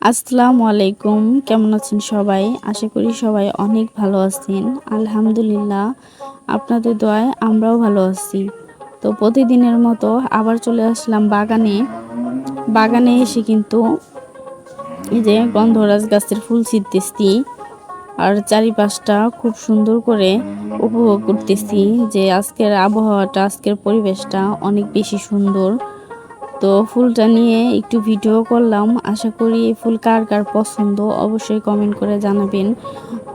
আসসালামু আলাইকুম। কেমন আছেন সবাই? আশা করি সবাই অনেক ভালো আছেন। আলহামদুলিল্লাহ, আপনাদের দয়ায় আমরাও ভালো আছি। তো প্রতিদিনের মতো আবার চলে আসলাম বাগানে। বাগানে এসে কিন্তু এই যে গন্ধরাজ গাছের ফুল ছিটতেছি আর চারিপাশটা খুব সুন্দর করে উপভোগ করতেছি যে আজকের আবহাওয়াটা, আজকের পরিবেশটা অনেক বেশি সুন্দর। তো ফুলটা নিয়ে একটু ভিডিও করলাম। আশা করি এই ফুল কার কার পছন্দ অবশ্যই কমেন্ট করে জানাবেন।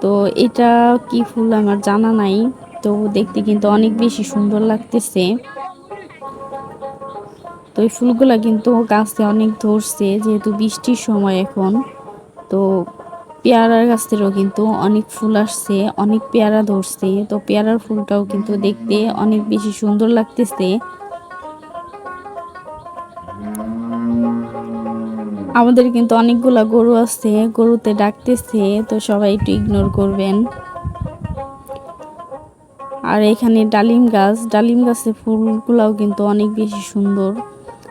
তো এটা কি ফুল আমার জানা নাই, তো দেখতে কিন্তু অনেক বেশি সুন্দর লাগতেছে। তো এই ফুলগুলা কিন্তু গাছে অনেক ধরছে, যেহেতু বৃষ্টির সময় এখন। তো পেয়ারার গাছেরও কিন্তু অনেক ফুল আসছে, অনেক পেয়ারা ধরছে। তো পেয়ারার ফুলটাও কিন্তু দেখতে অনেক বেশি সুন্দর লাগতেছে। আমাদের কিন্তু অনেকগুলা গরু আছে, গরুতে ডাকতেছে, তো সবাই একটু ইগনোর করবেন। আর এখানে ডালিম গাছ, ডালিম গাছের ফুলগুলাও কিন্তু অনেক বেশি সুন্দর।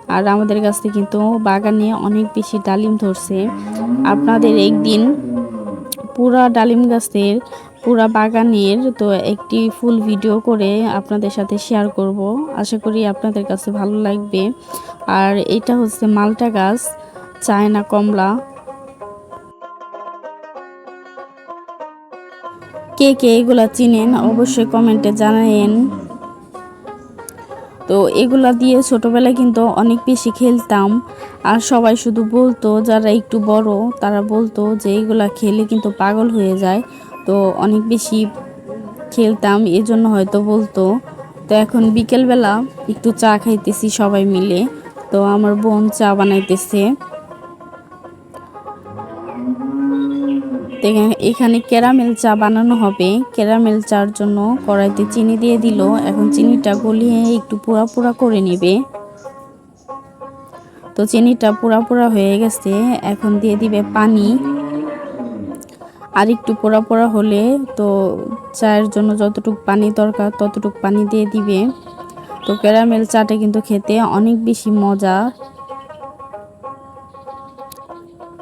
আর আমাদের কাছে কিন্তু বাগানে অনেক বেশি ডালিম ধরছে। আপনাদের একদিন পুরা ডালিম গাছের পুরা বাগানের তো একটি ফুল ভিডিও করে আপনাদের সাথে শেয়ার করব। আশা করি আপনাদের কাছে ভালো লাগবে। আর এটা হচ্ছে মালটা গাছ, চায়না কমলা। কে কে এগুলা চিনেন অবশ্যই কমেন্টে জানায়েন। তো এগুলা দিয়ে ছোটোবেলায় কিন্তু অনেক বেশি খেলতাম। আর সবাই শুধু বলতো, যারা একটু বড়, তারা বলতো যে এগুলা খেলে কিন্তু পাগল হয়ে যায়। তো অনেক বেশি খেলতাম, এজন্য হয়তো বলতো। তো এখন বিকেলবেলা একটু চা খাইতেছি সবাই মিলে। তো আমার বোন চা বানাইতেছে। এখানে ক্যারামেল চা বানানো হবে। ক্যারামেল চার জন্য কড়াইতে চিনি দিয়ে দিল। এখন চিনিটা গলিয়ে একটু পোড়া পোড়া করে নেবে। তো চিনিটা পোড়া পোড়া হয়ে গেছে। এখন দিয়ে দিবে পানি। আর একটু পোড়া পোড়া হলে তো চায়ের জন্য যতটুকু পানি দরকার ততটুকু পানি দিয়ে দিবে। তো ক্যারামেল চাটা কিন্তু খেতে অনেক বেশি মজা।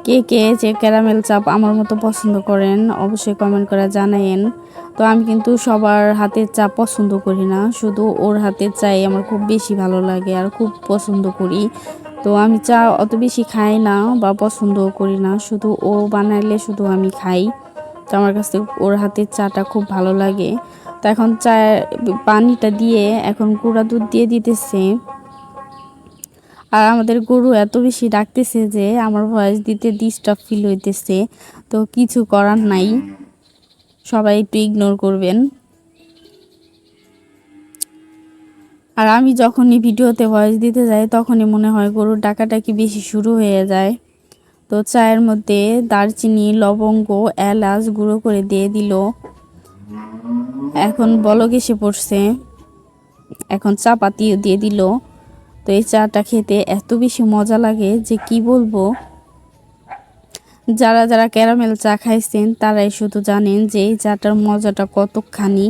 কে কে যে ক্যারামেল চাপ আমার মতো পছন্দ করেন অবশ্যই কমেন্ট করে জানায়েন। তো আমি কিন্তু সবার হাতের চা পছন্দ করি না, শুধু ওর হাতের চাই আমার খুব বেশি ভালো লাগে আর খুব পছন্দ করি। তো আমি চা অত বেশি খাই না বা পছন্দও করি না। শুধু ও বানাইলে শুধু আমি খাই। তো আমার কাছে ওর হাতের চাটা খুব ভালো লাগে। তো এখন চা পানিটা দিয়ে এখন গুঁড়া দুধ দিয়ে দিতেছে। আর আমাদের গরু এত বেশি ডাকতেছে যে আমার ভয়েস দিতে ডিস্টার্ব ফিল হইতেছে। তো কিছু করার নাই। সবাই একটু ইগনোর করবেন। আর আমি যখনই ভিডিওতে ভয়েস দিতে যাই, তখনই মনে হয় গরুর ডাকাটাকি বেশি শুরু হয়ে যায়। তো চায়ের মধ্যে দারচিনি, লবঙ্গ, এলাচ গুঁড়ো করে দিয়ে দিল। এখন বলক এসে পড়ছে। এখন চাপাতিও দিয়ে দিল। তো এই চাটা খেতে এত বেশি মজা লাগে যে কি বলব? যারা যারা ক্যারামেল চা খাইছেন, তারাই শুধু জানেন যে এই চাটার মজাটা কতখানি।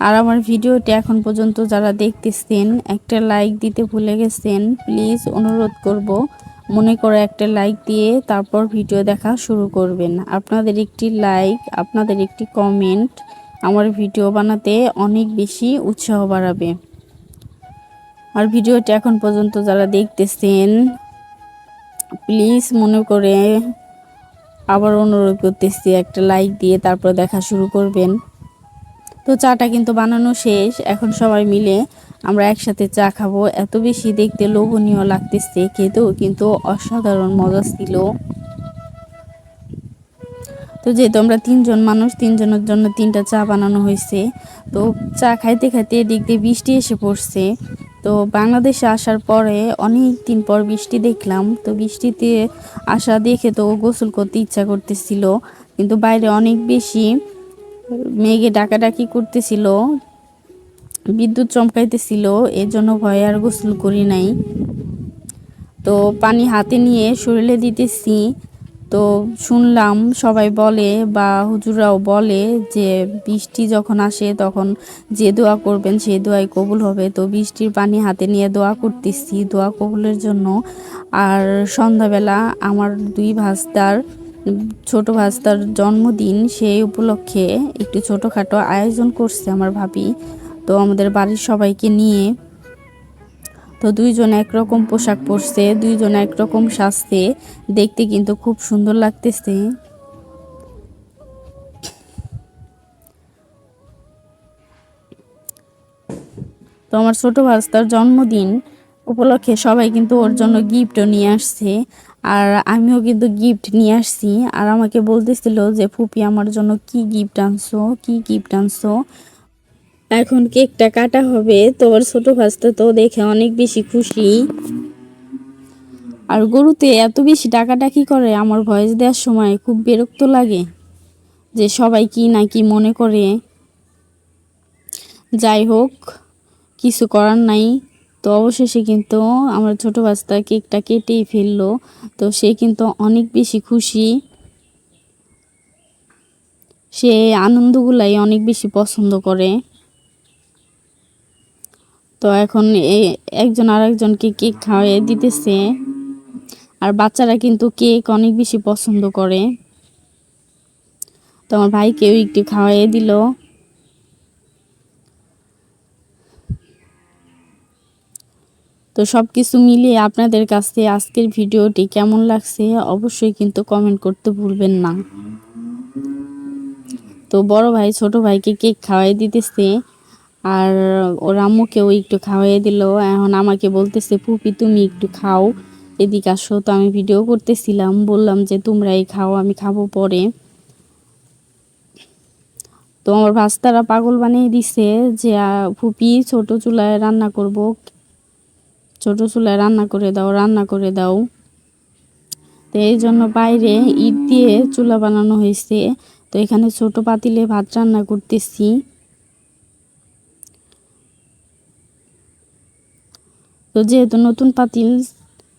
আর আমার ভিডিওটি এখন পর্যন্ত যারা দেখতেছেন, একটা লাইক দিতে ভুলে গেছেন, প্লিজ অনুরোধ করব, মনে করে একটা লাইক দিয়ে তারপর ভিডিও দেখা শুরু করবেন। আপনাদের একটি লাইক, আপনাদের একটি কমেন্ট আমার ভিডিও বানাতে অনেক বেশি উৎসাহ বাড়াবে। আর ভিডিওটি এখন পর্যন্ত যারা দেখতেছেন, প্লিজ মনে করে আবার অনুরোধ করতেছি একটা লাইক দিয়ে তারপর দেখা শুরু করবেন। তো চাটা কিন্তু বানানো শেষ, এখন সবাই মিলে আমরা একসাথে চা খাব। এত বেশি দেখতে লোভনীয় লাগতেছে, খেতেও কিন্তু অসাধারণ মজা ছিল। তো যেহেতু আমরা তিনজন মানুষ, তিনজনের জন্য তিনটা চা বানানো হয়েছে, তো চা খাইতে খাইতে এদিক দিয়ে বৃষ্টি এসে পড়ছে। তো বাংলাদেশে আসার পরে অনেক দিন পর বৃষ্টি দেখলাম, তো বৃষ্টিতে আসা দেখে তো গোসল করতে ইচ্ছা করতেছিল, কিন্তু বাইরে অনেক বেশি মেঘে ডাকাডাকি করতেছিল, বিদ্যুৎ চমকাইতেছিল জন্য ভয়ে আর গোসল করি নাই। তো পানি হাতে নিয়ে শরীরে দিতেছি। তো শুনলাম সবাই বলে বা হুজুরাও বলে যে, বৃষ্টি যখন আসে তখন যে দোয়া করবেন সেই দোয়াই কবুল হবে। তো বৃষ্টির পানি হাতে নিয়ে দোয়া করতেছি, দোয়া কবুলের জন্য। আর সন্ধ্যাবেলা আমার দুই ভাস্তার ছোট ভাস্তার জন্মদিন সেই উপলক্ষে একটু ছোটোখাটো আয়োজন করছে আমার ভাবি। তো আমাদের বাড়ির সবাইকে নিয়ে তো দুইজন একরকম পোশাক পরছে, দুইজন একরকম সাজছে। দেখতে কিন্তু খুব সুন্দর লাগতেছে। তো আমার ছোট ভাস্তার জন্মদিন উপলক্ষে সবাই কিন্তু ওর জন্য গিফটও নিয়ে আসছে। আর আমিও কিন্তু গিফট নিয়ে আসছি। আর আমাকে বলতেছিল যে, ফুপি, আমার জন্য কি গিফট আনছো? কি গিফট আনছো? এখন কেকটা কাটা হবে। তোর ছোট ভাস্তা তো দেখে অনেক বেশি খুশি। আর গরুতে এত বেশি ডাকাডাকি করে, আমার ভয়েস দেওয়ার সময় খুব বিরক্ত লাগে যে, সবাই কি না কি মনে করে। যাই হোক, কিছু করার নাই। তো অবশেষে কিন্তু আমার ছোট বাচ্চা কেকটা কেটেই ফেলল। তো সে কিন্তু অনেক বেশি খুশি। সে আনন্দগুলাই অনেক বেশি পছন্দ করে। তো এখন একজন আরেকজনকে কেক খাওয়াই দিতেছে। আর বাচ্চারা কিন্তু কেক অনেক বেশি পছন্দ করে। তো আমার ভাইকেও একটু খাওয়াই দিল। তো সব কিছু মিলিয়ে আপনাদের কাছে আজকের ভিডিওটি কেমন লাগছে অবশ্যই কিন্তু কমেন্ট করতে ভুলবেন না। তো বড় ভাই, ছোট ভাইকে কেক খাওয়াই দিতেছে আর ওর আম্মুকেও একটু খাওয়াই দিল। এখন আমাকে বলতেছে, ফুপি, তুমি একটু খাও। এদিকে আসো। তো আমি ভিডিও করতেছিলাম, বললাম যে, তোমরাই খাও, আমি খাব পরে। তো আমার ভাস্তারা পাগল বানিয়ে দিছে যে ফুপি ছোট চুলায় রান্না করব ছোট চুলায় রান্না করে দাও, রান্না করে দাও। তো এই জন্য বাইরে ইট দিয়ে চুলা বানানো হয়েছে। তো এখানে ছোট পাতিলে ভাত রান্না করতেছি। তো যেহেতু নতুন পাতিল,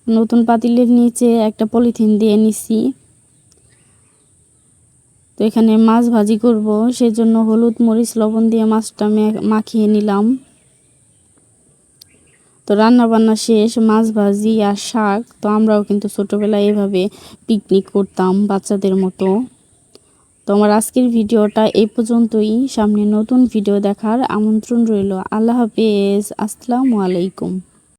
নতুন পাতিলের নিচে একটা পলিথিন দিয়ে নিছি। তো এখানে মাছ ভাজি করব, সেজন্য হলুদ মরিচ লবণ দিয়ে মাছটা মাখিয়ে নিলাম। তো রান্না বান্না শেষ, মাছ ভাজি আর শাক। তো আমরাও কিন্তু ছোটোবেলায় এভাবে পিকনিক করতাম বাচ্চাদের মতো। তো আমার আজকের ভিডিওটা এই পর্যন্তই। সামনে নতুন ভিডিও দেখার আমন্ত্রণ রইল। আল্লাহ হাফেজ। আসসালামু আলাইকুম।